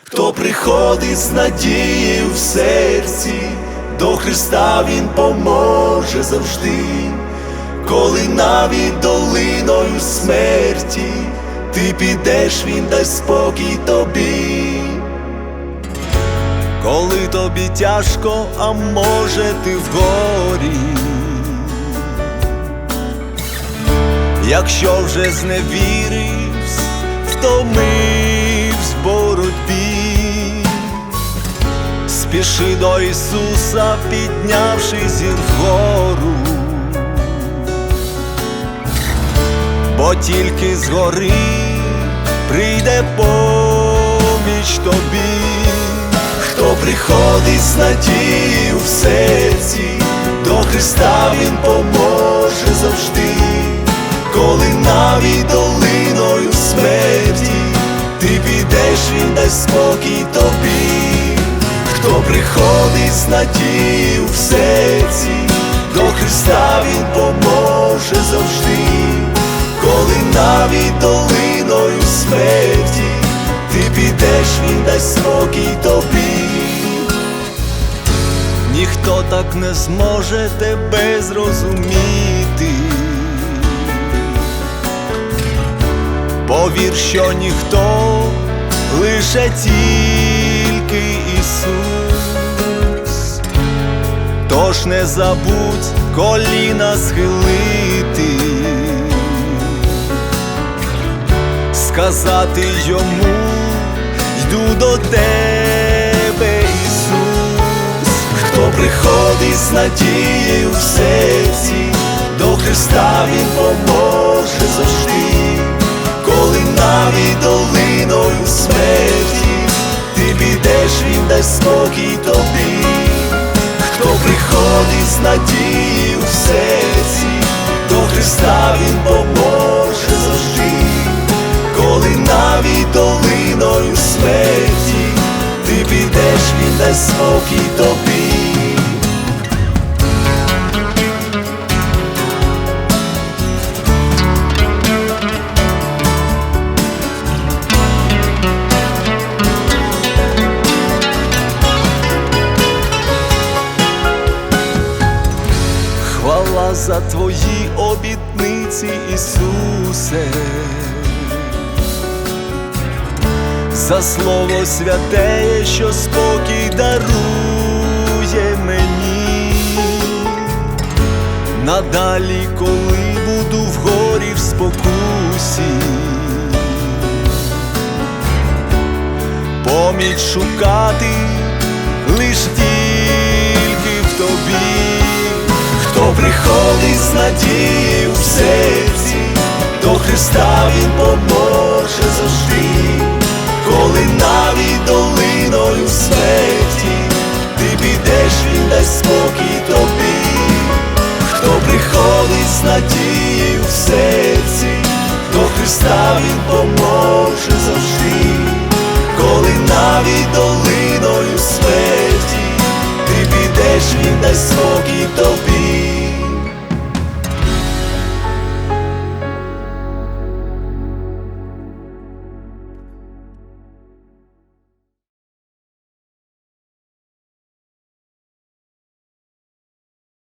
Хто приходить з надією в серці, до Христа Він поможе завжди, коли навіть долиною смерті ти підеш, Він дасть спокій тобі. Коли тобі тяжко, а може ти в горі, якщо вже зневірився, втомився спіши до Ісуса, піднявши зір вгору, бо тільки згори прийде поміч тобі, хто приходить з надією в серці, до Христа Він поможе завжди. Коли навіть долиною смерті ти підеш, він дасть спокій тобі, хто приходить з надією в серці, до Христа Він поможе завжди, коли навіть долиною смерті ти підеш, він дасть спокій тобі. Ніхто так не зможе тебе зрозуміти. Повір, що ніхто, лише тільки Ісус, тож не забудь коліна схилити, сказати йому, йду до тебе, Ісус, хто приходить з надією в серці, до Христа Він поможе завжди. Коли навіть приходить з в серці, до Христа Він поможе завжди, коли навіть долиною смерті ти підеш, він дасть спокій тобі. За твої обітниці, Ісусе, за слово святеє, що спокій дарує мені. Надалі, коли буду в горі в спокусі, поміч шукати лиш тільки хто приходить з надією в серці, до Христа Він поможе завжди, коли навіть долиною смерті ти підеш, Він дасть спокій тобі, хто приходить з надією в серці, до Христа Він поможе завжди, коли навіть долиною смерті ти підеш, Він дасть спокій тобі.